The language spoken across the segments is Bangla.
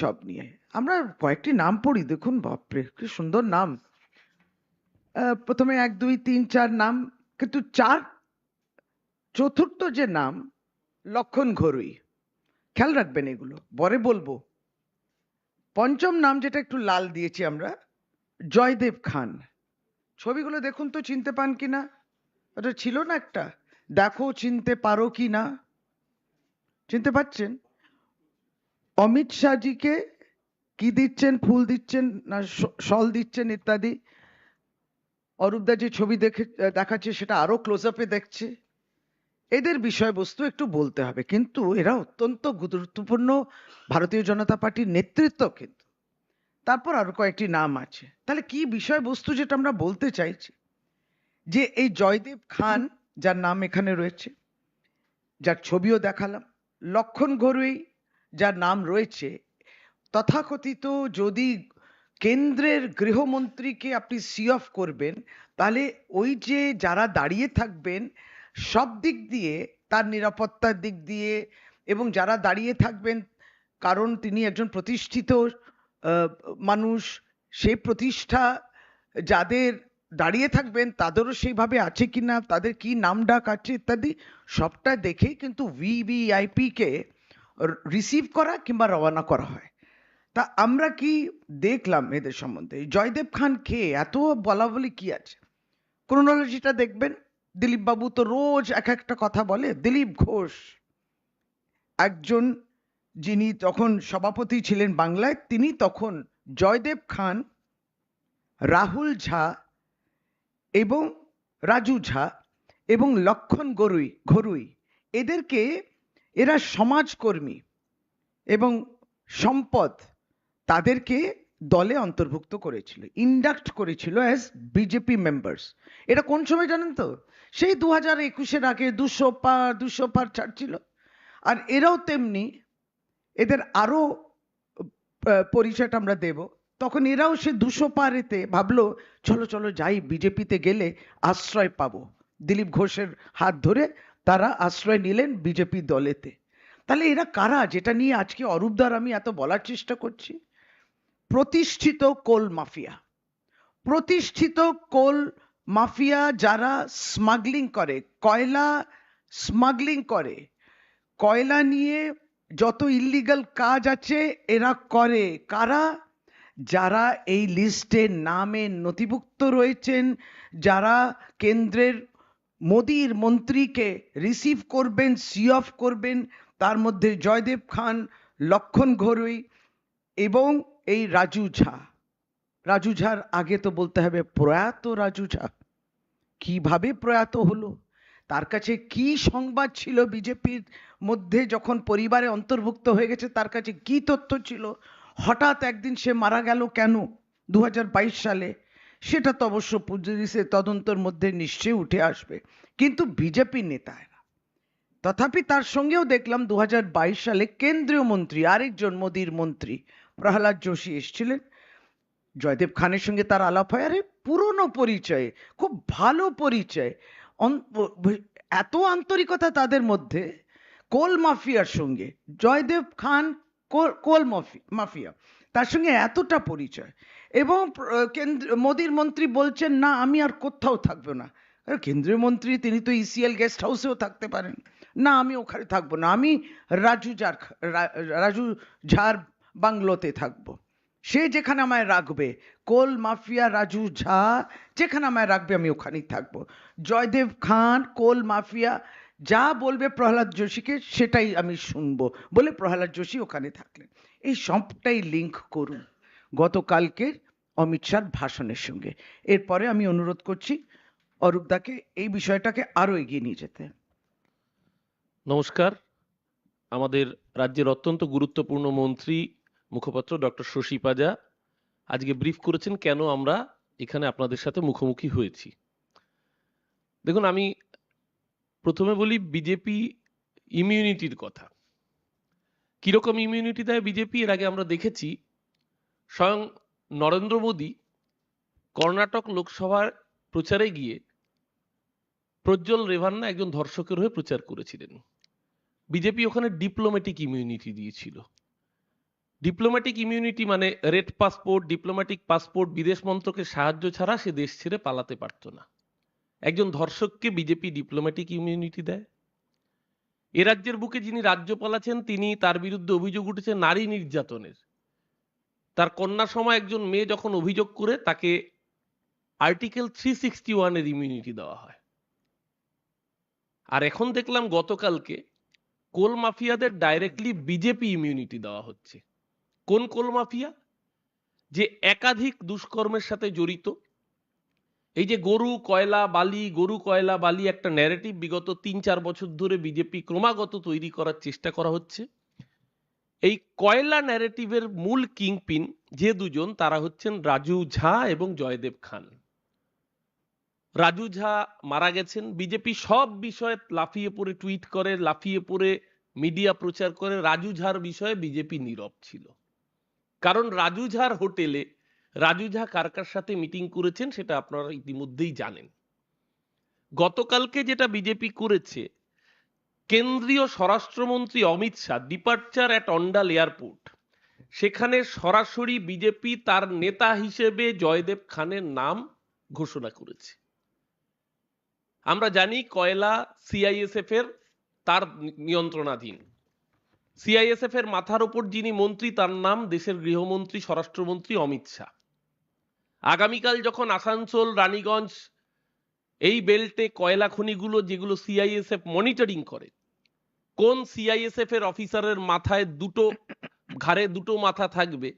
সব নিয়ে। আমরা কয়েকটি নাম পড়ি, দেখুন, বাপরে, কি সুন্দর নাম। প্রথমে এক, দুই, তিন, চার নাম, কিন্তু চার, চতুর্থ যে নাম, লক্ষণ ঘরুই। খেয়াল রাখবেন এগুলো, পরে বলব। পঞ্চম নাম যেটা একটু লাল দিয়েছি আমরা, জয়দেব খান। ছবিগুলো দেখুন তো, চিনতে পান কিনা ওটা ছিল না একটা, দেখো, চিনতে পারো কি না? চিনতে পাচ্ছেন অমিত শাহজিকে কি দিচ্ছেন? ফুল দিচ্ছেন না শল দিচ্ছেন ইত্যাদি? অরূপদা যে ছবি দেখে, দেখাচ্ছে সেটা আরও ক্লোজ আপে দেখছে। এদের বিষয়বস্তু একটু বলতে হবে। কিন্তু এরা অত্যন্ত গুরুত্বপূর্ণ ভারতীয় জনতা পার্টির নেতৃত্ব কিন্তু। তারপর আরও কয়েকটি নাম আছে। তাহলে কি বিষয়বস্তু যেটা আমরা বলতে চাইছি? যে এই জয়দেব খান, যার নাম এখানে রয়েছে, যার ছবিও দেখালাম, লক্ষণ ঘরুই যার নাম রয়েছে, তথাকথিত যদি কেন্দ্রের গৃহমন্ত্রীকে আপনি সি অফ করবেন, তাহলে ওই যে যারা দাঁড়িয়ে থাকবেন, সব দিক দিয়ে, তার নিরাপত্তার দিক দিয়ে এবং যারা দাঁড়িয়ে থাকবেন, কারণ তিনি একজন প্রতিষ্ঠিত মানুষ সেই প্রতিষ্ঠা যাদের দাঁড়িয়ে থাকবেন, তাদেরও সেইভাবে আছে কিনা, তাদের কি নাম ডাক আছে ইত্যাদি, সবটা দেখেই কিন্তু ভিভিআইপি কে রিসিভ করা কিংবা রওনা করা হয়। তা আমরা কি দেখলাম এদের সম্বন্ধে? জয়দেব খান কে? এত বলা বলি কি আছে? ক্রোনোলজিটা দেখবেন। দিলীপ বাবু তো রোজ এক একটা কথা বলে। দিলীপ ঘোষ একজন যিনি তখন সভাপতি ছিলেন বাংলায়, তিনি তখন জয়দেব খান, রাহুল ঝা এবং রাজু ঝা এবং লক্ষণ গরুই, ঘরুই। এদেরকে এরা সমাজকর্মী এবং সম্পদ তাদেরকে দলে অন্তর্ভুক্ত করেছিল ইন্ডাক্ট করেছিল অ্যাজ বিজেপি মেম্বার্স এটা কোন সময় জানেন তো? সেই দু হাজার একুশের আগে দুশো পার দুশো পার ছাড়ছিল। আর এরাও তেমনি এদের আরও পরিচয়টা আমরা দেব। তখন এরাও সে দুশো পারেতে ভাবলো, চলো চলো, যাই বিজেপিতে গেলে আশ্রয় পাবো। দিলীপ ঘোষের হাত ধরে তারা আশ্রয় নিলেন বিজেপি দলেতে। তাহলে এরা কারা? যেটা নিয়ে আজকে অরূপদার আমি এত বলার চেষ্টা করছি। প্রতিষ্ঠিত কোল মাফিয়া। প্রতিষ্ঠিত কোল মাফিয়া যারা স্মাগলিং করে, কয়লা স্মাগলিং করে, কয়লা নিয়ে যত ইল্লিগাল কাজ আছে এরা করে কারা? যারা এই লিস্টে নামে নথিভুক্ত রয়েছেন, যারা কেন্দ্রের মোদির মন্ত্রীকে রিসিভ করবেন সি অফ করবেন, তার মধ্যে জয়দেব খান, লক্ষণ ঘরুই এবং এই রাজু ঝা। রাজু ঝার আগে তো বলতে হবে, প্রয়াত রাজু ঝা। কীভাবে প্রয়াত হলো? তার কাছে কি সংবাদ ছিল বিজেপির মধ্যে যখন পরিবারে অন্তর্ভুক্ত হয়ে গেছে, তার কাছে কি তথ্য ছিল? হঠাৎ একদিন সে মারা গেল কেন? দু হাজার বাইশ সালে সেটা তো অবশ্য পুলিশের তদন্তর মধ্যে নিশ্চয়ই উঠে আসবে। কিন্তু বিজেপি নেতারা তথাপি তার সঙ্গেও দেখলাম দু সালে কেন্দ্রীয় মন্ত্রী, আরেকজন মোদির মন্ত্রী প্রহ্লাদ যোশী এসেছিলেন। জয়দেব খানের সঙ্গে তার আলাপ হয়। আরে, পুরনো পরিচয়, খুব ভালো পরিচয়। এত আন্তরিকতা তাদের মধ্যে কোল মাফিয়ার সঙ্গে। জয়দেব খান কোল- কোল মাফি- মাফিয়া। তার সঙ্গে এতটা পরিচয়। এবং কেন্দ্র, মোদির মন্ত্রী বলছেন, না, আমি আর কোথাও থাকব না। কেন্দ্রীয় মন্ত্রী, তিনি তো ইসিএল গেস্ট হাউসেও থাকতে পারেন। না, আমি ওখানে থাকব না, আমি রাজু রা- রাজু ঝার বাংলোতে থাকব। সে যেখানে আমায় রাখবে, কোল মাফিয়া রাজু ঝা, যেখানে আমায় রাখবে, আমি ওখানেই থাকব। জয়দেব খান, কোল মাফিয়া, যা বলবে প্রহ্লাদ যোশীকে, সেটাই আমি শুনব বলে প্রহ্লাদ যোশী ওখানে থাকলেন। এই সবটাই লিঙ্ক করুন। গতকালকের অমিত শাহর ভাষণের সঙ্গে। এরপরে আমি অনুরোধ করছি অরূপদাকে এই বিষয়টাকে আরও এগিয়ে নিয়ে যেতে। নমস্কার। আমাদের রাজ্যের অত্যন্ত গুরুত্বপূর্ণ মন্ত্রী, মুখপাত্র ডক্টর শশী পাজা আজকে ব্রিফ করেছেন কেন আমরা এখানে আপনাদের সাথে মুখোমুখি হয়েছি। দেখুন, আমি প্রথমে বলি বিজেপি ইমিউনিটির কথা। কীরকম ইমিউনিটি দেয় বিজেপি? এর আগে আমরা দেখেছি স্বয়ং নরেন্দ্র মোদী কর্ণাটক লোকসভার প্রচারে গিয়ে প্রজ্জ্বল রেভান্না একজন ধর্ষকের হয়ে প্রচার করেছিলেন। বিজেপি ওখানে ডিপ্লোম্যাটিক ইমিউনিটি দিয়েছিল। ডিপ্লোম্যাটিক ইমিউনিটি মানে রেড পাসপোর্ট ডিপ্লোম্যাটিক পাসপোর্ট বিদেশ মন্ত্রকের সাহায্য ছাড়া সে দেশ ছেড়ে পালাতে পারতো না। একজন ধর্ষককে বিজেপি ডিপ্লোম্যাটিক ইমিউনিটি দেয়। এ রাজ্যের বুকে যিনি রাজ্যপাল আছেন, তিনি তার বিরুদ্ধে অভিযোগ উঠেছে নারী নির্যাতনের। তার কন্যা সময় একজন মেয়ে যখন অভিযোগ করে, তাকে আর্টিকেল থ্রি সিক্সটি ওয়ানের ইমিউনিটি দেওয়া হয়। আর এখন দেখলাম গতকালকে কোল মাফিয়াদের ডাইরেক্টলি বিজেপি ইমিউনিটি দেওয়া হচ্ছে। কোন কোল মাফিয়া? যে একাধিক দুষ্কর্মের সাথে জড়িত। এই যে গরু, কয়লা, বালি, গরু, কয়লা, বালি একটা ন্যারেটিভ বিগত তিন চার বছর ধরে বিজেপি ক্রমাগত তৈরি করার চেষ্টা করা হচ্ছে। এই কয়লা ন্যারেটিভের মূল কিংপিন যে দুজন, তারা হচ্ছেন রাজু ঝা এবং জয়দেব খান। রাজু ঝা মারা গেছেন, বিজেপি সব বিষয়ে লাফিয়ে পড়ে টুইট করে, লাফিয়ে পড়ে মিডিয়া প্রচার করে, রাজু ঝার বিষয়ে বিজেপি নীরব ছিল। কারণ রাজু ঝার হোটেলে, রাজু ঝা কার কার সাথে মিটিং করেছেন সেটা আপনারা ইতিমধ্যেই জানেন। গতকালকে যেটা বিজেপি করেছে কেন্দ্রীয় স্বরাষ্ট্রমন্ত্রী Amit Shah departure at Andal airport সেখানে সরাসরি বিজেপি তার নেতা হিসেবে জয়দেব খানের নাম ঘোষণা করেছে। আমরা জানি কয়লা সিআইএসএফ এর তার নিয়ন্ত্রণাধীন। সিআইএসএফ এর মাথার উপর যিনি মন্ত্রী, তার নাম দেশের গৃহমন্ত্রী, স্বরাষ্ট্রমন্ত্রী অমিত শাহ। আগামীকাল যখন আসানসোল, রানীগঞ্জ এই বেল্টে কয়লা খনিগুলো যেগুলো সিআইএসএফ মনিটরিং করে, কোন সিআইএসএফ এর অফিসারের মাথায় দুটো ঘাড়ে দুটো মাথা থাকবে,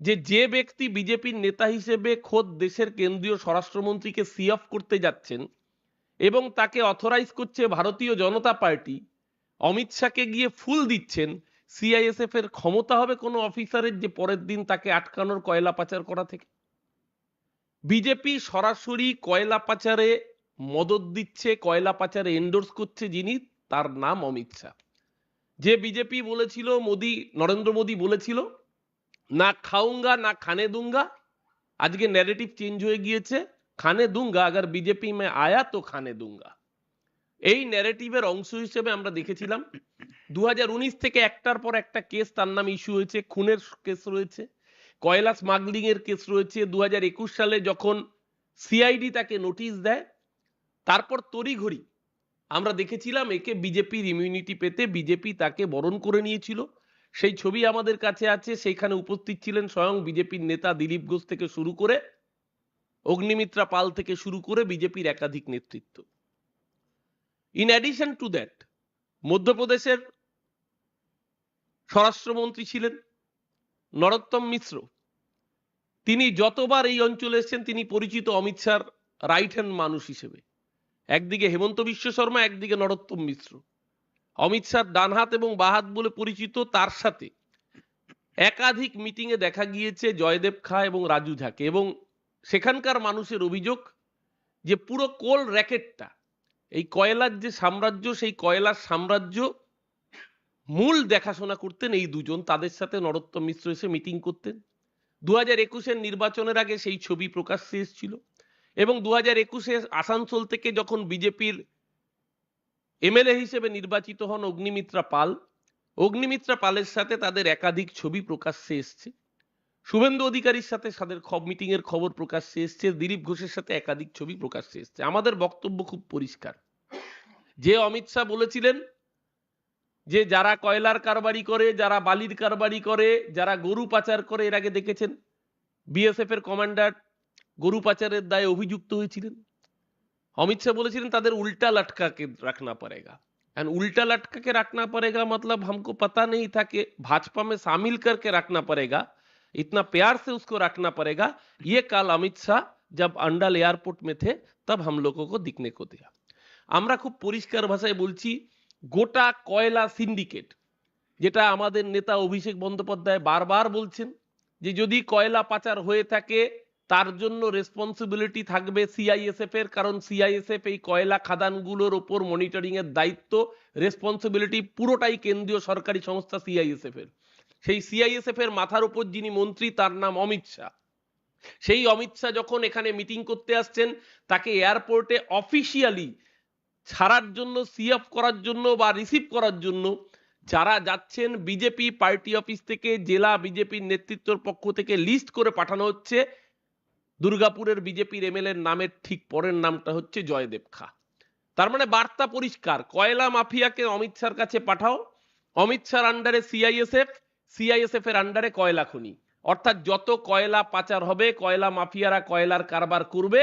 যে যে ব্যক্তি বিজেপির নেতা হিসেবে খোদ দেশের কেন্দ্রীয় স্বরাষ্ট্রমন্ত্রীকে সি অফ করতে যাচ্ছেন এবং তাকে অথরাইজ করছে ভারতীয় জনতা পার্টি, অমিত শাহকে গিয়ে ফুল দিচ্ছেন সিআইএসএফ এর ক্ষমতা হবে কোনো অফিসারের যে পরের দিন তাকে আটকানোর কয়লা পাচার করা থেকে? বিজেপি সরাসরি কয়লা পাচারে মদত দিচ্ছে, কয়লা পাচারে এন্ডোর্স করছে যিনি, তার নাম অমিত শাহ। যে বিজেপি বলেছিল, মোদি, নরেন্দ্র মোদি বলেছিল, না খাউঙ্গা না খানে দুঙ্গা, আজকে ন্যারেটিভ চেঞ্জ হয়ে গিয়েছে, খানে দুঙ্গা, আগার বিজেপি মে আয়া তো খানে দুঙ্গা। এই ন্যারেটিভের অংশ হিসেবে আমরা দেখেছিলাম দু হাজার উনিশ থেকে একটার পর একটা কেস তার নাম ইস্যু হয়েছে, খুনের কেস রয়েছে। কয়লা স্মাগলিং এর কেস রয়েছে দু হাজার একুশ সালে যখন সিআইডি তাকে নোটিশ দেয়, তারপর তড়িঘড়ি। আমরা দেখেছিলাম একে বিজেপির ইমিউনিটি পেতে বিজেপি তাকে বরণ করে নিয়েছিল। সেই ছবি আমাদের কাছে আছে, সেইখানে উপস্থিত ছিলেন স্বয়ং বিজেপির নেতা দিলীপ ঘোষ থেকে শুরু করে অগ্নিমিত্রা পাল থেকে শুরু করে বিজেপির একাধিক নেতৃত্ব। ইন অ্যাডিশন টু দ্যাট মধ্যপ্রদেশের স্বরাষ্ট্রমন্ত্রী ছিলেন নরোত্তম মিশ্র। তিনি যতবার এই অঞ্চলে এসেছেন, তিনি পরিচিত অমিত শাহর রাইট হ্যান্ড মানুষ হিসেবে। একদিকে হেমন্ত বিশ্ব শর্মা, একদিকে নরোত্তম মিশ্র। অমিত শাহ ডানহাত এবং বাহাত বলে পরিচিত, তার সাথে একাধিক মিটিং এ দেখা গিয়েছে জয়দেব খা এবং রাজু ঝাকে। এবং সেখানকার মানুষের অভিযোগ যে পুরো কোল র্যাকেটটা এই কয়লার যে সাম্রাজ্য, সেই কয়লার সাম্রাজ্য মূল দেখাশোনা করতেন এই দুজন। তাদের সাথে নরোত্তম মিশ্র এসে মিটিং করতেন। দু হাজার একুশের নির্বাচনের আগে সেই ছবি প্রকাশ্যে এসেছিল এবং দু হাজার একুশে আসানসোল থেকে যখন বিজেপির এমএলএ হিসেবে নির্বাচিত হন অগ্নিমিত্রা পাল, অগ্নিমিত্রা পালের সাথে তাদের একাধিক ছবি প্রকাশ্যে এসছে। শুভেন্দু অধিকারীর সাথে তাদের মিটিং এর খবর প্রকাশ্যে এসছে। দিলীপ ঘোষের সাথে একাধিক ছবি প্রকাশ্যে এসছে। আমাদের বক্তব্য খুব পরিষ্কার। যে অমিত শাহ বলেছিলেন যে যারা কয়লার কারবারি করে যারা বালির কারবারি করে যারা গরু পাচার করে এর আগে দেখেছেন বিএসএফ এর কমান্ডার গরু পাচারের দায়ে অভিযুক্ত হয়েছিলেন अमित शाह বলেছিলেন তাদের उल्टा लटका के रखना पड़ेगा एंड उल्टा लटका के रखना पड़ेगा मतलब हमको पता नहीं था कि भाजपा में शामिल करके रखना पड़ेगा इतना प्यार से उसको रखना पड़ेगा ये कल अमित शाह जब अंडल एयरपोर्ट में थे तब हम लोगों को दिखने को दिया আমরা খুব পরিষ্কার ভাষায় বলছি গোটা কয়লা সিন্ডিকেট, যেটা আমাদের নেতা অভিষেক বন্দ্যোপাধ্যায় বারবার বলছেন যে যদি কয়লা পাচার হয়ে থাকে, তার জন্য রেসপন্সিবিলিটি থাকবে সিআইএসএফ এর, কারণ সিআইএসএফ এই কয়লা খাদানগুলোর ওপর মনিটরিং এর দায়িত্ব রেসপন্সিবিলিটি পুরোটাই কেন্দ্রীয় সরকারি সংস্থা সিআইএসএফ এর। সেই সিআইএসএফ এর মাথার উপর যিনি মন্ত্রী, তার নাম অমিত শাহ। সেই অমিত শাহ যখন এখানে মিটিং করতে আসছেন, তাকে এয়ারপোর্টে অফিসিয়ালি ছাড়ার জন্য সি করার জন্য বা রিসিভ করার জন্য যারা যাচ্ছেন বিজেপি পার্টি অফিস থেকে, জেলা বিজেপির নেতৃত্বের পক্ষ থেকে লিস্ট করে পাঠানো হচ্ছে। দুর্গাপুরের বিজেপির এমএলএ নামের ঠিক পরের নামটা হচ্ছে জয়দেব খা। তার মানে বার্তা পরিষ্কার, কয়লা মাফিয়াকে অমিত শাহর কাছে পাঠাও। অমিত শাহর আন্ডারে সিআইএসএফ সিআইএসএফ এর আন্ডারে কয়লা খনি। অর্থাৎ যত কয়লা পাচার হবে, কয়লা মাফিয়ারা কয়লার কারবার করবে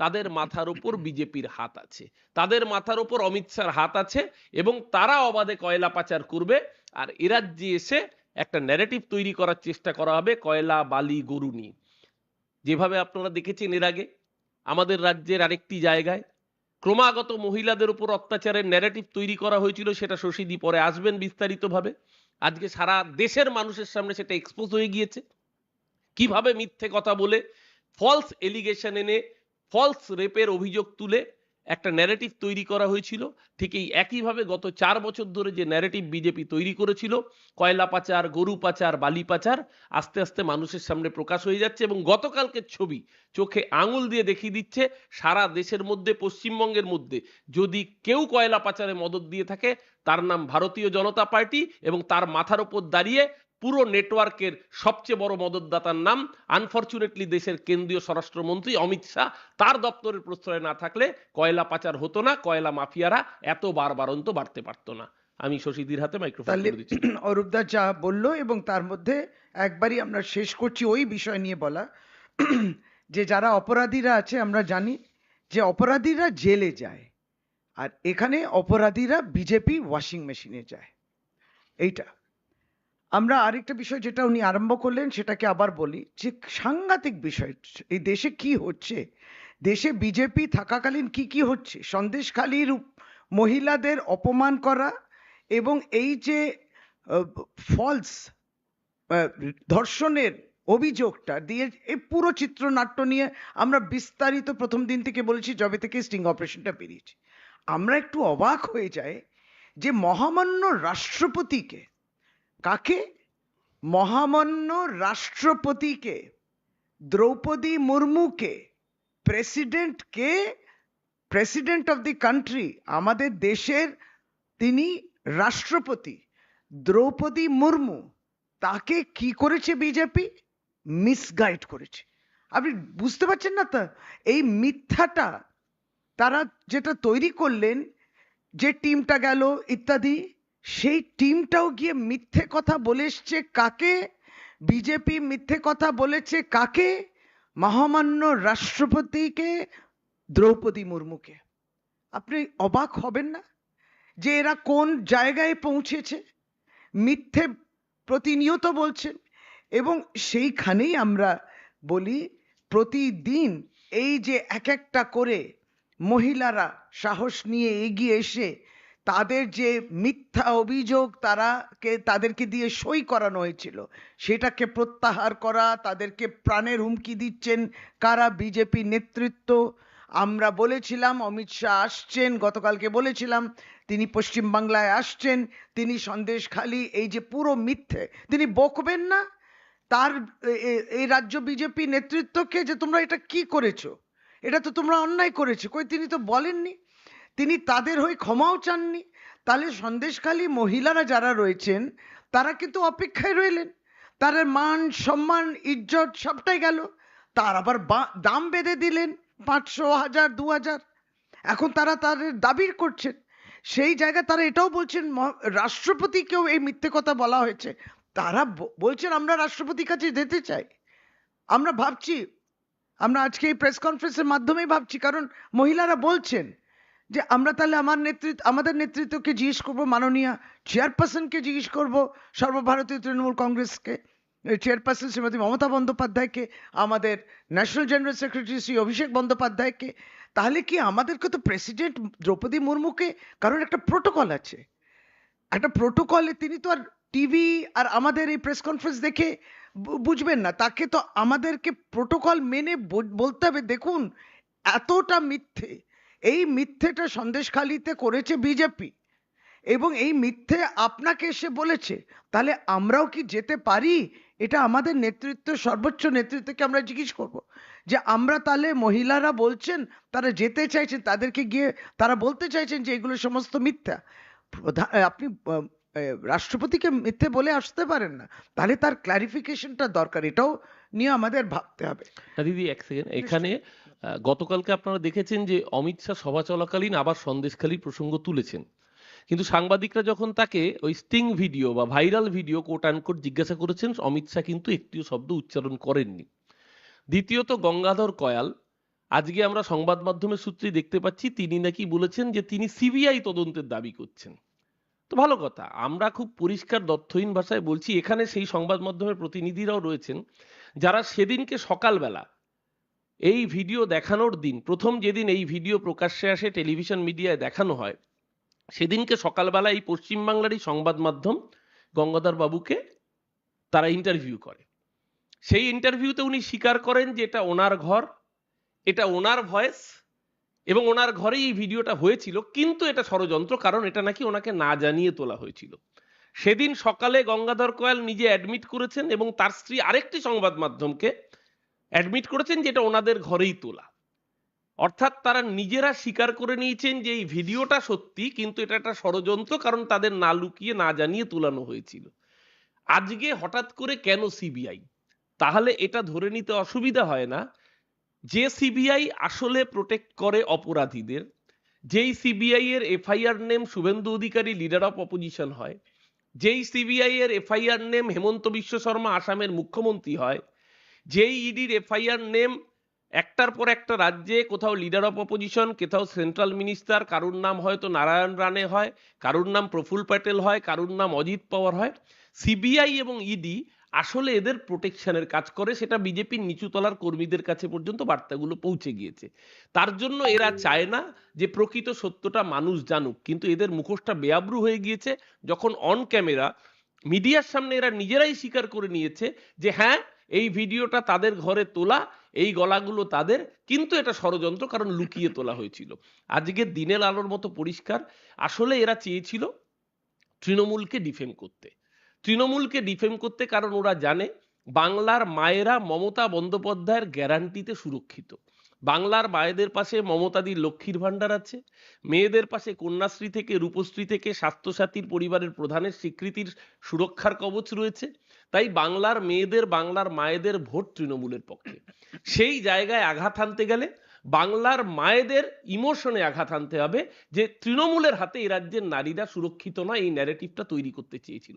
তাদের মাথার উপর বিজেপির হাত আছে। তাদের মাথার উপর অমিত শাহর হাত আছে এবং তারা অবাধে কয়লা পাচার করবে আর এ রাজ্যে এসে একটা ন্যারেটিভ তৈরি করার চেষ্টা করা হবে কয়লা, বালি, গরু নিয়ে। যেভাবে আপনারা দেখেছেন এর আগে, আমাদের রাজ্যের আরেকটি জায়গায় ক্রমাগত মহিলাদের উপর অত্যাচারের ন্যারেটিভ তৈরি করা হয়েছিল, সেটা শশীদি পরে আসবেন বিস্তারিতভাবে। আজকে সারা দেশের মানুষের সামনে সেটা এক্সপোজ হয়ে গিয়েছে। কীভাবে মিথ্যে কথা বলে ফলস এলিগেশন এনে ফলস রেপের অভিযোগ তুলে একটা ন্যারেটিভ তৈরি করা হয়েছিল। ঠিক এই একইভাবে গত চার বছর ধরে যে ন্যারেটিভ বিজেপি তৈরি করেছিল, কয়লা পাচার, গরু পাচার, বালি পাচার, আস্তে আস্তে মানুষের সামনে প্রকাশ হয়ে যাচ্ছে এবং গতকালকের ছবি চোখে আঙুল দিয়ে দেখিয়ে দিচ্ছে, সারা দেশের মধ্যে, পশ্চিমবঙ্গের মধ্যে যদি কেউ কয়লা পাচারে মদত দিয়ে থাকে, তার নাম ভারতীয় জনতা পার্টি এবং তার মাথার উপর দাঁড়িয়ে পুরো নেটওয়ার্কের সবচেয়ে বড় মদতদাতার নাম। আনফরচুনেটলি দেশের কেন্দ্রীয় স্বরাষ্ট্রমন্ত্রী অমিত শাহ। তার দপ্তরের প্রশ্রয় না থাকলে কয়লা পাচার হতো না কয়লা মাফিয়ারা এত বারবারন্ত বাড়তে পারতো না। আমি শশীদির হাতে মাইক্রোফোন দিচ্ছি। অরূপদা যা বলল এবং তার মধ্যে একবারই আমরা শেষ করছি ওই বিষয় নিয়ে বলা। যে যারা অপরাধীরা আছে আমরা জানি যে অপরাধীরা জেলে যায় আর এখানে অপরাধীরা বিজেপি ওয়াশিং মেশিনে যায়। এইটা। আমরা আরেকটা বিষয় যেটা উনি আরম্ভ করলেন, সেটাকে আবার বলি, যে সাংঘাতিক বিষয়, এই দেশে কি হচ্ছে? দেশে বিজেপি থাকাকালীন কি কি হচ্ছে? সন্দেশখালীর মহিলাদের অপমান করা এবং এই যে ফলস ধর্ষণের অভিযোগটা দিয়ে এই পুরো চিত্রনাট্য নিয়ে আমরা বিস্তারিত প্রথম দিন থেকে বলেছি, যবে থেকে স্টিং অপারেশনটা বেরিয়েছে। আমরা একটু অবাক হয়ে যাই যে মহামান্য রাষ্ট্রপতিকে কাকে? মহামান্য রাষ্ট্রপতিকে, দ্রৌপদী মুর্মুকে প্রেসিডেন্টকে প্রেসিডেন্ট অফ দি কান্ট্রি আমাদের দেশের তিনি রাষ্ট্রপতি, দ্রৌপদী মুর্মু, তাকে কি করেছে বিজেপি মিসগাইড করেছে। আপনি বুঝতে পারছেন না তা? এই মিথ্যাটা তারা যেটা তৈরি করলেন, যে টিমটা গেল ইত্যাদি সেই টিমটাও গিয়ে মিথ্যে কথা বলে এসছে কাকে? বিজেপি মিথ্যে কথা বলেছে কাকে? মহামান্য রাষ্ট্রপতিকে, দ্রৌপদী মুর্মুকে। আপনি অবাক হবেন না যে এরা কোন জায়গায় পৌঁছেছে? মিথ্যে প্রতিনিয়ত বলছেন এবং সেইখানেই আমরা বলি প্রতিদিন এই যে এক একটা করে মহিলারা সাহস নিয়ে এগিয়ে এসে তাদের যে মিথ্যা অভিযোগ তারাকে, তাদেরকে দিয়ে সই করানো হয়েছিল, সেটাকে প্রত্যাহার করা, তাদেরকে প্রাণের হুমকি দিচ্ছেন কারা? বিজেপি নেতৃত্ব। আমরা বলেছিলাম, অমিত শাহ আসছেন, গতকালকে বলেছিলাম, তিনি পশ্চিমবাংলায় আসছেন, তিনি সন্দেশখালি, এই যে পুরো মিথ্যে, তিনি বকবেন না? তার এই রাজ্য বিজেপি নেতৃত্বকে যে তোমরা এটা কি করেছ? এটা তো তোমরা অন্যায় করেছ, কই তিনি তো বলেননি? তিনি তাদের হয়ে ক্ষমাও চাননি। তাহলে সন্দেশখালী মহিলারা যারা রয়েছেন, তারা কিন্তু অপেক্ষায় রইলেন। তাদের মান, সম্মান, ইজ্জত সবটাই গেল। তার আবার দাম বেঁধে দিলেন পাঁচশো, হাজার, দু হাজার। এখন তারা তাদের দাবি করছেন। সেই জায়গায় তারা এটাও বলছেন রাষ্ট্রপতিকেও এই মিথ্যে কথা বলা হয়েছে। তারা বলছেন, আমরা রাষ্ট্রপতির কাছে যেতে চাই। আমরা ভাবছি, আমরা আজকে এই প্রেস কনফারেন্সের মাধ্যমেই ভাবছি, কারণ মহিলারা বলছেন যে আমরা তাহলে আমার নেতৃত্ব, আমাদের নেতৃত্বকে জিজ্ঞেস করব, মাননীয় চেয়ারপারসনকে জিজ্ঞেস করব, সর্বভারতীয় তৃণমূল কংগ্রেসকে চেয়ারপারসন শ্রীমতী মমতা বন্দ্যোপাধ্যায়কে, আমাদের national general secretary Shri Abhishek বন্দ্যোপাধ্যায়কে, তাহলে কি আমাদেরকে তো প্রেসিডেন্ট দ্রৌপদী মুর্মুকে কারণ একটা প্রোটোকল আছে? একটা প্রোটোকলে তিনি তো আর টিভি আর আমাদের এই প্রেস কনফারেন্স দেখে বুঝবেন না। তাকে তো আমাদেরকে প্রোটোকল মেনে বলতে হবে। দেখুন, এতটা মিথ্যে এই মিথ্যেটা সন্দেশখালিতে করেছে বিজেপি। এবং এই মিথ্যে আপনাকে এসে বলেছে তাহলে আমরাও কি যেতে পারি? এটা আমাদের নেতৃত্ব সর্বোচ্চ নেতৃত্বকে আমরা জিজ্ঞেস করব। যে আমরা তাহলে মহিলারা বলছেন তারা যেতে চাইছেন তাদেরকে গিয়ে তারা বলতে চাইছেন যে এগুলো সমস্ত মিথ্যা। প্রধান আপনি রাষ্ট্রপতিকে মিথ্যে বলে আসতে পারেন না। তাহলে তার ক্লারিফিকেশনটা দরকার এটাও নিয়ে আমাদের ভাবতে হবে। দিদি এক সেকেন্ড এখানে গতকালকে আপনারা দেখেছেন যে অমিত শাহ সভা চলাকালীন আবার সন্দেশখালীর প্রসঙ্গ তুলেছেন। কিন্তু সাংবাদিকরা যখন তাকে ওই স্টিং ভিডিও বা ভাইরাল ভিডিও কোট আনকোট জিজ্ঞাসা করেছেন, অমিত শাহ কিন্তু একটিও শব্দ উচ্চারণ করেননি। দ্বিতীয়ত গঙ্গাধর কয়াল, আজকে আমরা সংবাদ মাধ্যমের সূত্রে দেখতে পাচ্ছি, তিনি নাকি বলেছেন যে তিনি সিবিআই তদন্তের দাবি করছেন। তো ভালো কথা, আমরা খুব পরিষ্কার তথ্যহীন ভাষায় বলছি, এখানে সেই সংবাদ মাধ্যমের প্রতিনিধিরাও রয়েছেন, যারা সেদিনকে সকালবেলা এই ভিডিও দেখানোর দিন, প্রথম যেদিন এই ভিডিও প্রকাশ্যে আসে টেলিভিশন মিডিয়ায় দেখানো হয়, সেদিনকে সকালবেলা এই পশ্চিমবাংলারই সংবাদ মাধ্যম গঙ্গাধর বাবুকে তারা ইন্টারভিউ করে। সেই ইন্টারভিউতে উনি স্বীকার করেন যে এটা ওনার ঘর, এটা ওনার ভয়েস এবং ওনার ঘরেই এই ভিডিওটা হয়েছিল, কিন্তু এটা ষড়যন্ত্র কারণ এটা নাকি ওনাকে না জানিয়ে তোলা হয়েছিল। সেদিন সকালে গঙ্গাধর কয়াল নিজে অ্যাডমিট করেছেন এবং তার স্ত্রী আরেকটি সংবাদ মাধ্যমকে অ্যাডমিট করেছেন যেটা ওনাদের ঘরেই তোলা। অর্থাৎ তারা নিজেরা স্বীকার করে নিয়েছেন যে এই ভিডিওটা সত্যি, কিন্তু এটা একটা ষড়যন্ত্র কারণ তাদের না লুকিয়ে, না জানিয়ে তোলানো হয়েছিল। আজকে হঠাৎ করে কেন সিবিআই? তাহলে এটা ধরে নিতে অসুবিধা হয় না যে সিবিআই আসলে প্রোটেক্ট করে অপরাধীদের, যেই সিবিআই এর FIR name Suvendu Adhikari leader of opposition হয়, যেই সিবিআই এর এফআইআর নেম হেমন্ত বিশ্ব শর্মা আসামের মুখ্যমন্ত্রী হয় যেই ইডির এফআইআর নেম একটার পর একটা রাজ্যে কোথাও লিডার অফ অপোজিশন কোথাও সেন্ট্রাল মিনিস্টার কারুর নাম হয়তো নারায়ণ রানে হয় কারুর নাম প্রফুল প্যাটেল হয় কারুর নাম অজিত পাওয়ার হয়। সিবিআই এবং ইডি আসলে এদের প্রোটেকশনের কাজ করে সেটা বিজেপির নিচুতলার কর্মীদের কাছে পর্যন্ত বার্তাগুলো পৌঁছে গিয়েছে। তার জন্য এরা চায় না যে প্রকৃত সত্যটা মানুষ জানুক কিন্তু এদের মুখোশটা বেআব্রু হয়ে গিয়েছে যখন অন ক্যামেরা মিডিয়ার সামনে এরা নিজেরাই স্বীকার করে নিয়েছে যে হ্যাঁ এই ভিডিওটা তাদের ঘরে তোলা, এই গলাগুলো তাদের, কিন্তু এটা ষড়যন্ত্র কারণ লুকিয়ে তোলা হয়েছিল। আজকে দিনের আলোর মতো পরিষ্কার। আসলে এরা চেয়েছিল তৃণমূলকে ডিফেম করতে। তৃণমূলকে ডিফেম করতে কারণ ওরা জানে, বাংলার মায়েরা মমতা বন্দ্যোপাধ্যায়ের গ্যারান্টিতে সুরক্ষিত। বাংলার মায়েদের পাশে মমতাদির লক্ষ্মীর ভাণ্ডার আছে, মেয়েদের পাশে কন্যাশ্রী থেকে রূপশ্রী থেকে স্বাস্থ্যসাথীর পরিবারের প্রধানের স্বীকৃতির সুরক্ষার কবচ রয়েছে, তাই বাংলার মেয়েদের, বাংলার মায়েদের ভোট তৃণমূলের পক্ষে। সেই জায়গায় আঘাত আনতে গেলে বাংলার মায়েদের ইমোশনে আঘাত আনতে হবে যে তৃণমূলের হাতে এই রাজ্যের নারীরা সুরক্ষিত নয়, এই ন্যারেটিভটা তৈরি করতে চেয়েছিল।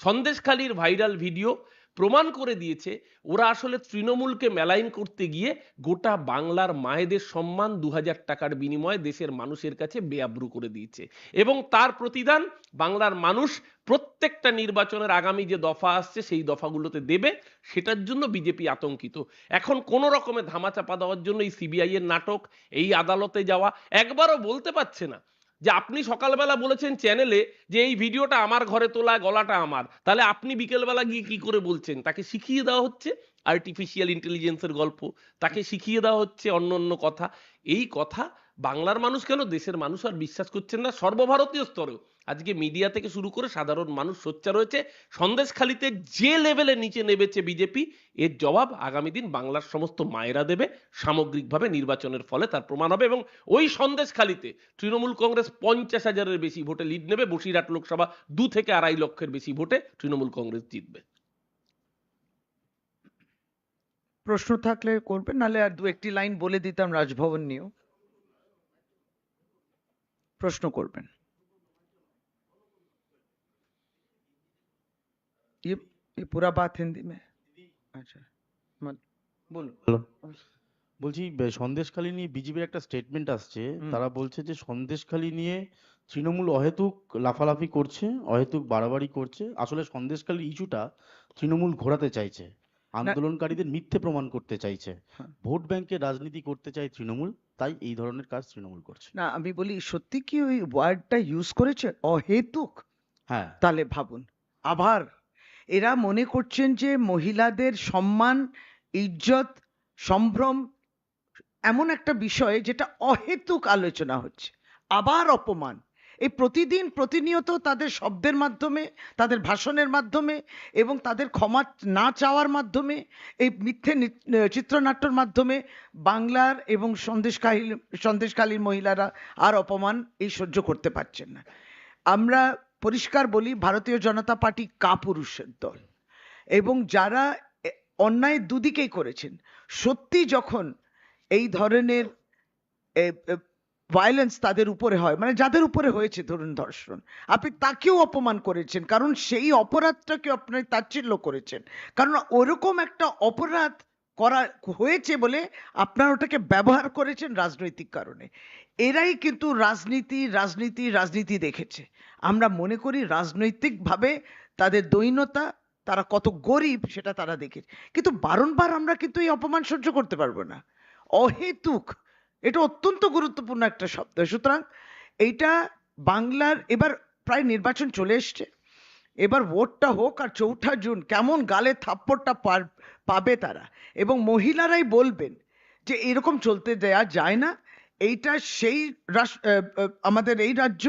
সন্দেশখালীর ভাইরাল ভিডিও প্রমাণ করে দিয়েছে, ওরা আসলে তৃণমূলকে মেলাইন করতে গিয়ে গোটা বাংলার মায়েদের সম্মান দু হাজার টাকার বিনিময়ে দেশের মানুষের কাছে বেআব্রু করে দিয়েছে। এবং তার প্রতিদান বাংলার মানুষ প্রত্যেকটা নির্বাচনের আগামী যে দফা আসছে, সেই দফাগুলোতে দেবে, সেটার জন্য বিজেপি আতঙ্কিত। এখন কোন রকমে ধামাচাপা দেওয়ার জন্য এই সিবিআই এর নাটক, এই আদালতে যাওয়া একবারও বলতে পারছে না। যে আপনি সকালবেলা বলেছেন চ্যানেলে যে এই ভিডিওটা আমার ঘরে তোলা গলাটা আমার। তাহলে আপনি বিকেলবেলা গিয়ে কি করে বলছেন? তাকে শিখিয়ে দেওয়া হচ্ছে? আর্টিফিশিয়াল ইন্টেলিজেন্সের গল্প। তাকে শিখিয়ে দেওয়া হচ্ছে অন্য অন্য কথা। এই কথা বাংলার মানুষ কেন? দেশের মানুষ আর বিশ্বাস করছেন না সর্বভারতীয় স্তরেও আজকে মিডিয়া থেকে শুরু করে সাধারণ মানুষ সোচ্চার রয়েছে সন্দেশখালিতে যে লেভেলে নিচে নেমেছে বিজেপি, এর জবাব আগামী দিন বাংলার সমস্ত মায়েরা দেবে। সামগ্রিকভাবে নির্বাচনের ফলে তার প্রমাণ হবে এবং ওই সন্দেশখালিতে তৃণমূল কংগ্রেস পঞ্চাশ হাজারের বেশি ভোটে লিড নেবে। বসিরহাট লোকসভা দু থেকে আড়াই লক্ষের বেশি ভোটে তৃণমূল কংগ্রেস জিতবে। প্রশ্ন থাকলে করবেন, নাহলে আর দু একটি লাইন বলে দিতাম রাজভবন নিয়েও। প্রশ্ন করবেন ये ये पूरा बात हिंदी में अच्छा मत बोलो হ্যালো বলছি বে- সন্দেশখালী নিয়ে বিজেপির একটা স্টেটমেন্ট আসছে হুম। তারা বলছে যে সন্দেশখালী নিয়ে তৃণমূল অহেতুক লাফালাফি করছে অহেতুক বাড়াবাড়ি করছে আসলে সন্দেশখালী ইস্যুটা তৃণমূল ঘোরাতে চাইছে আন্দোলনকারীদের মিথ্যে প্রমাণ করতে চাইছে হ্যাঁ। ভোট ব্যাংকের রাজনীতি করতে চায় তৃণমূল তাই এই ধরনের কাজ তৃণমূল করছে। না আমি বলি সত্যি কি ওই ওয়ার্ডটা ইউজ করেছে? অহেতুক। হ্যাঁ। তাহলে ভাবুন। আবার এরা মনে করছেন যে মহিলাদের সম্মান ইজ্জত সম্ভ্রম এমন একটা বিষয় যেটা অহেতুক আলোচনা হচ্ছে। আবার অপমান। এই প্রতিদিন প্রতিনিয়ত তাদের শব্দের মাধ্যমে, তাদের ভাষণের মাধ্যমে এবং তাদের ক্ষমা না চাওয়ার মাধ্যমে, এই মিথ্যে চিত্রনাট্যর মাধ্যমে বাংলার এবং সন্দেশকালী সন্দেশকালীর মহিলারা আর অপমান এই সহ্য করতে পারছেন না। আমরা পরিষ্কার বলি, ভারতীয় জনতা পার্টি কাপুরুষের দল এবং যারা অন্যায় দুদিকেই করেছেন, সত্যি যখন এই ধরনের ভায়োলেন্স তাদের উপরে হয়। মানে যাদের উপরে হয়েছে, ধরুন ধর্ষণ। আপনি তাকেও অপমান করেছেন, কারণ সেই অপরাধটাকে আপনি তাচ্ছিল্য করেছেন। কারণ ওরকম একটা অপরাধ করা, হয়েছে বলে আপনারা ওটাকে ব্যবহার করেছেন রাজনৈতিক কারণে। এরাই কিন্তু রাজনীতি রাজনীতি রাজনীতি দেখেছে। আমরা মনে করি রাজনৈতিকভাবে তাদের দৈন্যতা, তারা কত গরিব সেটা তারা দেখেছে কিন্তু বারংবার আমরা কিন্তু এই অপমান সহ্য করতে পারব না। অহেতুক এটা অত্যন্ত গুরুত্বপূর্ণ একটা শব্দ। সুতরাং এইটা বাংলার এবার প্রায় নির্বাচন চলে এসছে। এবার ভোটটা হোক আর চৌঠা জুন কেমন গালে থাপ্পড়টা পাবে তারা। এবং মহিলারাই বলবেন যে এরকম চলতে দেয়া যায় না। এইটা সেই আমাদের এই রাজ্য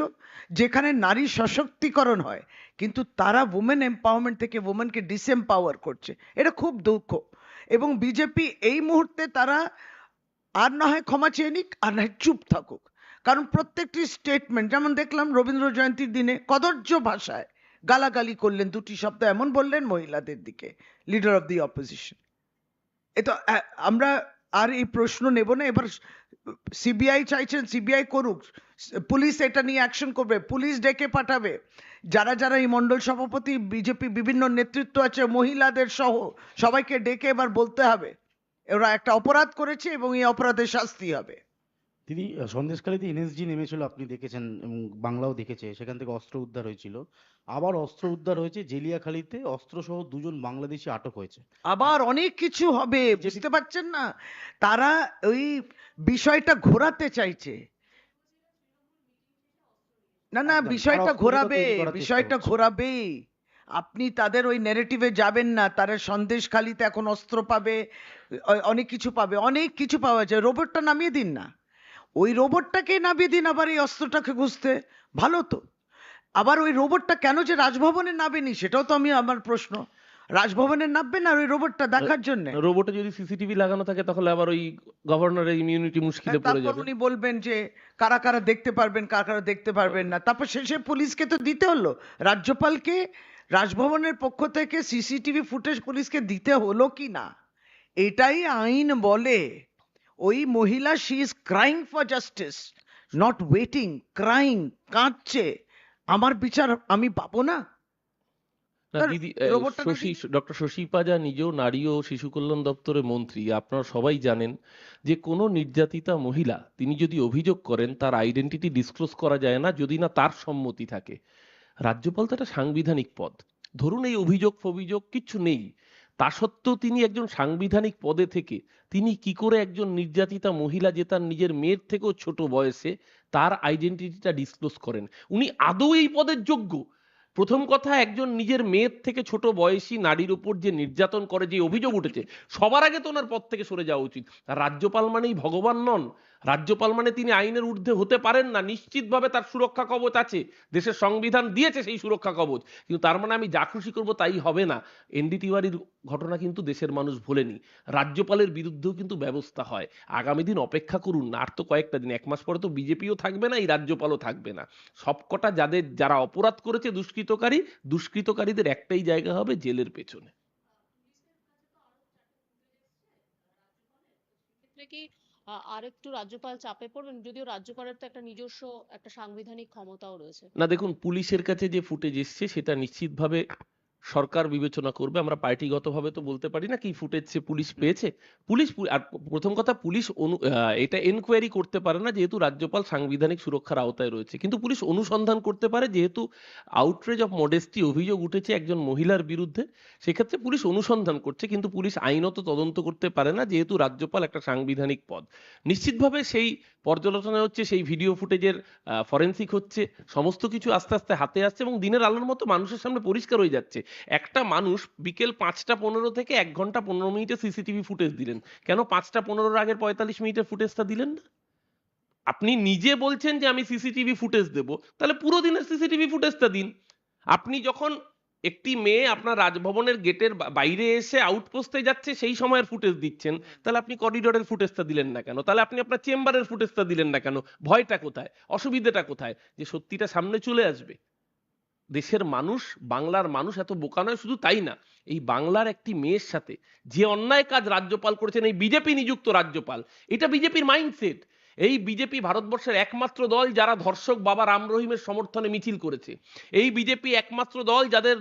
যেখানে নারী সশক্তিকরণ হয়। কিন্তু তারা উমেন এম্পাওয়ারমেন্ট থেকে উমেনকে ডিসএম্পাওয়ার করছে। এটা খুব দুঃখ। এবং বিজেপি এই মুহূর্তে তারা আর না হয় ক্ষমা চেয়ে নিক, আর না হয় চুপ থাকুক। কারণ প্রত্যেকটি স্টেটমেন্ট যেমন দেখলাম রবীন্দ্র জয়ন্তীর দিনে কদর্য ভাষায় গালাগালি করলেন দুটি শব্দ, এমন বললেন মহিলাদের দিকে লিডার অফ দি অপোজিশন এ তো আমরা আর এই প্রশ্ন নেব না, এবার সিবিআই চাইছেন সিবিআই করুক, পুলিশ এটা নিয়ে অ্যাকশন করবে, পুলিশ ডেকে পাঠাবে। যারা যারা এই মণ্ডল সভাপতি বিজেপি বিভিন্ন নেতৃত্ব আছে, মহিলাদের সহ সবাইকে ডেকে এবার বলতে হবে। ওরা একটা অপরাধ করেছে এবং এই অপরাধের শাস্তি হবে। দিদি আহ, সন্দেশখালীতে এনএসজি নেমেছিল আপনি দেখেছেন এবং বাংলাও দেখেছে সেখান থেকে অস্ত্র উদ্ধার হয়েছিল। আবার অস্ত্র উদ্ধার হয়েছে জেলিয়াখালীতে অস্ত্র সহ দুজন বাংলাদেশি আটক হয়েছে। আবার অনেক কিছু হবে বুঝতে পারছেন না? তারা ওই বিষয়টা ঘোরাতে চাইছে। না না বিষয়টা ঘোরাবে বিষয়টা করছে। আপনি তাদের ওই নেরেটিভে যাবেন না তারা সন্দেশখালিতে এখন অস্ত্র পাবে অনেক কিছু পাবে অনেক কিছু পাওয়া যায়। রোবটটা নামিয়ে দিন না। ওই রোবটটাকে নামিয়ে দিন আবার এই অস্ত্রটাকে খুঁজতে। ভালো তো। আবার ওই রোবটটা কেন যে রাজভবনে নামেনি সেটাও তো আমি আমার প্রশ্ন। রাজভবনে নামবে না ওই রোবটটা দেখার জন্য? রোবটে যদি সিসিটিভি লাগানো থাকে তাহলে আবার ওই গভর্নরের ইমিউনিটি মুশকিলে পড়ে তারপর যাবে। উনি বলবেন যে কারা কারা দেখতে পারবেন কারা কারা দেখতে পারবেন না। তারপর শেষে পুলিশকে তো দিতে হলো। রাজ্যপালকে রাজভবনের পক্ষ থেকে সিসিটিভি ফুটেজ পুলিশকে দিতে হলো কি না? এটাই আইন বলে ওই মহিলা she is crying for justice not waiting crying কাঁদছে। আমার বিচার আমি পাবো না? না দিদি শশী ডক্টর শশী পাজা নিজেও নারী ও শিশু কল্যাণ দপ্তরের মন্ত্রী আপনারা সবাই জানেন যে কোনো নির্যাতিতা মহিলা তিনি যদি অভিযোগ করেন তার আইডেন্টিটি ডিসক্লোজ করা যায় না যদি না তার সম্মতি থাকে। রাজ্যপাল তো একটা সাংবিধানিক পদ। ধরুন এই অভিযোগ ফভিযোগ কিচ্ছু নেই। তা সত্ত্বেও তিনি একজন সাংবিধানিক পদে থেকে তিনি কি করে একজন নির্যাতিতা মহিলা যে তার নিজের মেয়ের থেকেও ছোট বয়সে তার আইডেন্টিটিটা ডিসক্লোজ করেন? উনি আদৌ এই পদের যোগ্য? প্রথম কথা, একজন নিজের মেয়ের থেকে ছোট বয়সী নারীর উপর যে নির্যাতন করে যে অভিযোগ উঠেছে, সবার আগে তো ওনার পদ থেকে সরে যাওয়া উচিত। রাজ্যপাল মানেই ভগবান নন। রাজ্যপাল মানে তিনি আইনের ঊর্ধ্বে হতে পারেন না, নিশ্চিতভাবে তার সুরক্ষা কবচ আছে। দেশের সংবিধান দিয়েছে সেই সুরক্ষা কবচ। কিন্তু তার মানে আমি যা খুশি করব তাই হবে না। এনডি তিওয়ারির ঘটনা কিন্তু দেশের মানুষ ভোলেনি। রাজ্যপালের বিরুদ্ধেও কিন্তু ব্যবস্থা হয়। আগামী দিন অপেক্ষা করুন না আর তো কয়েকটা দিন, এক মাস পরে তো বিজেপিও থাকবে না, এই রাজ্যপালও থাকবে না। সবকটা যাদের, যারা অপরাধ করেছে দুষ্কৃতকারী, দুষ্কৃতকারীদের একটাই জায়গা হবে জেলের পেছনে। কি আহ, আরেকটু রাজ্যপাল চাপে পড়বেন যদিও রাজ্যপালের তো একটা নিজস্ব একটা সাংবিধানিক ক্ষমতাও রয়েছে। না দেখুন পুলিশের কাছে যে ফুটেজ এসছে সেটা নিশ্চিতভাবে সরকার বিবেচনা করবে। আমরা পার্টিগতভাবে তো বলতে পারি না কি ফুটেজ সে পুলিশ পেয়েছে। পুলিশ আর প্রথম কথা পুলিশ এটা এনকোয়ারি করতে পারে না যেহেতু রাজ্যপাল সাংবিধানিক সুরক্ষার আওতায় রয়েছে। কিন্তু পুলিশ অনুসন্ধান করতে পারে যেহেতু আউটরেজ অফ মডেস্টি অভিযোগ উঠেছে একজন মহিলার বিরুদ্ধে। সেক্ষেত্রে পুলিশ অনুসন্ধান করছে কিন্তু পুলিশ আইনত তদন্ত করতে পারে না যেহেতু রাজ্যপাল একটা সাংবিধানিক পদ। নিশ্চিতভাবে সেই পর্যালোচনা হচ্ছে, সেই ভিডিও ফুটেজের ফরেন্সিক হচ্ছে, সমস্ত কিছু আস্তে আস্তে হাতে আসছে এবং দিনের আলোর মতো মানুষের সামনে পরিষ্কার হয়ে যাচ্ছে। একটা মানুষ বিকেল পাঁচটা পনেরো থেকে এক ঘণ্টা পনেরো মিনিটে সিসিটিভি ফুটেজ দিলেন। কেন পাঁচটা পনেরোর আগের পঁয়তাল্লিশ মিনিটের ফুটেজটা দিলেন না? আপনি নিজে বলছেন যে আমি সিসিটিভি ফুটেজ দেব, তাহলে পুরো দিনের সিসিটিভি ফুটেজটা দিন। আপনি যখন একটি মেয়ে আপনার রাজভবনের গেটের বাইরে এসে আউটপোস্টে যাচ্ছে, সেই সময়ের ফুটেজ দিচ্ছেন, তাহলে আপনি করিডোরের ফুটেজটা দিলেন না কেন? তাহলে আপনি আপনার চেম্বারের ফুটেজটা দিলেন না কেন? ভয়টা কোথায়? অসুবিধাটা কোথায়? যে সত্যিটা সামনে চলে আসবে। দেশের মানুষ, বাংলার মানুষ এত বোকা নয়, শুধু তাই না, এই বাংলার একটি মেয়ের সাথে যে অন্যায় কাজ রাজ্যপাল করেছেন, এই বিজেপি নিযুক্ত রাজ্যপাল, এটা বিজেপির মাইন্ডসেট। এই বিজেপি ভারতবর্ষের একমাত্র দল যারা ধর্ষক বাবা রাম রহিমের সমর্থনে মিছিল করেছে। এই বিজেপি একমাত্র দল যাদের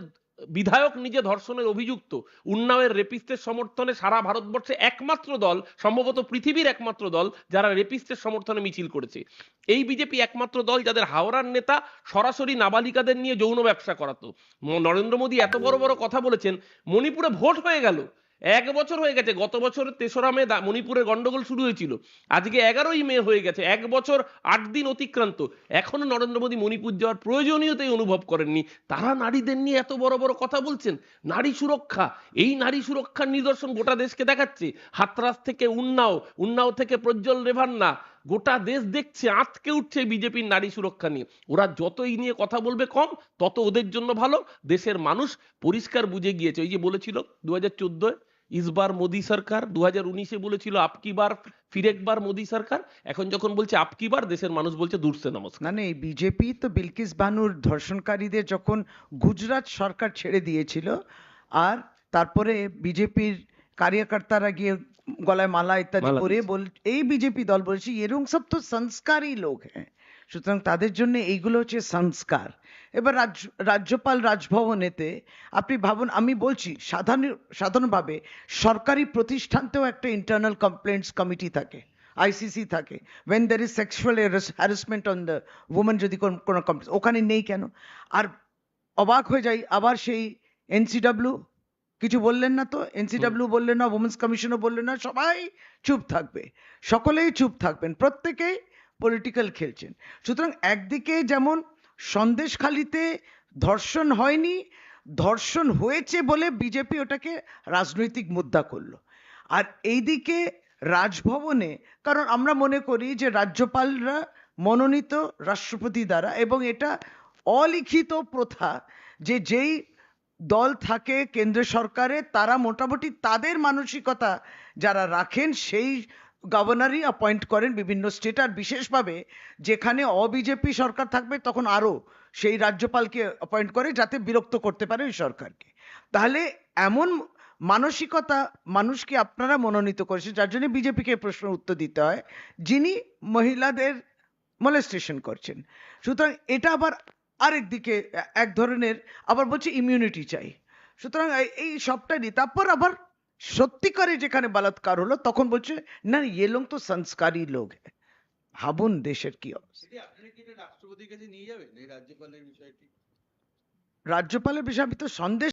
বিধায়ক নিজে ধর্ষণের অভিযুক্ত। উন্নাওয়ের রেপিস্টের সমর্থনে সারা ভারতবর্ষে একমাত্র দল, সম্ভবত পৃথিবীর একমাত্র দল, যারা রেপিস্টের সমর্থনে মিছিল করেছে। এই বিজেপি একমাত্র দল যাদের হাওড়ার নেতা সরাসরি নাবালিকাদের নিয়ে যৌন ব্যবসা করাতো। নরেন্দ্র মোদী এত বড় বড় কথা বলেছেন, মণিপুরে ভোট হয়ে গেল। এক বছর হয়ে গেছে, গত বছর তেসরা মে মণিপুরের গন্ডগোল শুরু হয়েছিল। আজকে এগারোই মে হয়ে গেছে, এক বছর আট দিন অতিক্রান্ত। এখনও নরেন্দ্র মোদী মণিপুর যাওয়ার প্রয়োজনীয়তাই অনুভব করেননি। তারা নারীদের নিয়ে এত বড় বড় কথা বলছেন? নারী সুরক্ষা, এই নারী সুরক্ষার নিদর্শন গোটা দেশকে দেখাচ্ছে। হাতরাস থেকে উন্নাও উন্নাও থেকে প্রজ্জ্বল রেভান্না। গোটা দেশ দেখছে, আঁতকে উঠছে বিজেপির নারী সুরক্ষা নিয়ে। ওরা যত এই নিয়ে কথা বলবে কম, তত ওদের জন্য ভালো। দেশের মানুষ পরিষ্কার বুঝে গিয়েছে। ওই যে বলেছিল দু হাজার চোদ্দোয় ইসবার মোদী সরকার দু হাজার উনিশে বলেছিল আপকি বার ফিরেকবার মোদী সরকার এখন যখন বলছে আপকি বার দেশের মানুষ বলছে দূরসে নমস্কার না না এই বিজেপি তো বিলকিস বানুর ধর্ষণকারীদের যখন গুজরাট সরকার ছেড়ে দিয়েছিল আর তারপরে বিজেপির কার্যকর্তারা গিয়ে গলায় মালা ইত্যাদি করে। বল এই বিজেপি দল বলছে এরকম সব তো সংস্কারই লোক হ্যাঁ সুতরাং তাদের জন্য এইগুলো হচ্ছে সংস্কার। এবার রাজ্য রাজ্যপাল রাজভবনেতে আপনি ভাবুন আমি বলছি সাধারণ সাধারণভাবে সরকারি প্রতিষ্ঠানতেও একটা ইন্টারনাল কমপ্লেন্টস কমিটি থাকে আইসিসি থাকে। When there is sexual harassment on the women যদি কোন- কোনো কমপ্লেন্স ওখানে নেই কেন? আর অবাক হয়ে যাই আবার সেই এনসিডব্লিউ কিছু বললেন না তো? এনসিডব্লিউ বললেন না উমেন্স কমিশনও বললেন না সবাই চুপ থাকবে। সকলেই চুপ থাকবেন প্রত্যেকেই পলিটিক্যাল খেলছেন। সুতরাং একদিকে যেমন সন্দেশখালিতে ধর্ষণ হয়নি, ধর্ষণ হয়েছে বলে বিজেপি ওটাকে রাজনৈতিক মুদ্রা করল। আর এইদিকে রাজভবনে, কারণ আমরা মনে করি যে রাজ্যপালরা মনোনীত রাষ্ট্রপতি দ্বারা এবং এটা অলিখিত প্রথা যে যেই দল থাকে কেন্দ্র সরকারে, তারা মোটামুটি তাদের মানসিকতা যারা রাখেন, সেই গভর্নরই অ্যাপয়েন্ট করেন বিভিন্ন স্টেট আর বিশেষভাবে যেখানে অবিজেপি সরকার থাকবে তখন আরও সেই রাজ্যপালকে অ্যাপয়েন্ট করে যাতে বিরক্ত করতে পারে ওই সরকারকে। তাহলে এমন মানসিকতা মানুষকে আপনারা মনোনীত করেছেন, যার জন্য বিজেপিকে প্রশ্ন উত্তর দিতে হয়, যিনি মহিলাদের মলেস্টেশন করছেন। সুতরাং এটা আবার আরেক দিকে এক ধরনের আবার বলছে ইমিউনিটি চাই। সুতরাং এই সবটাই তারপর আবার সত্যিকারে যেখানে বলাৎকার হলো তখন বলছে না ইয়ে লোক তো সংস্কারী লোক হাবুন ভাবুন দেশের কি রাজ্যপালের বিষয়ে আমি তো সন্দেশ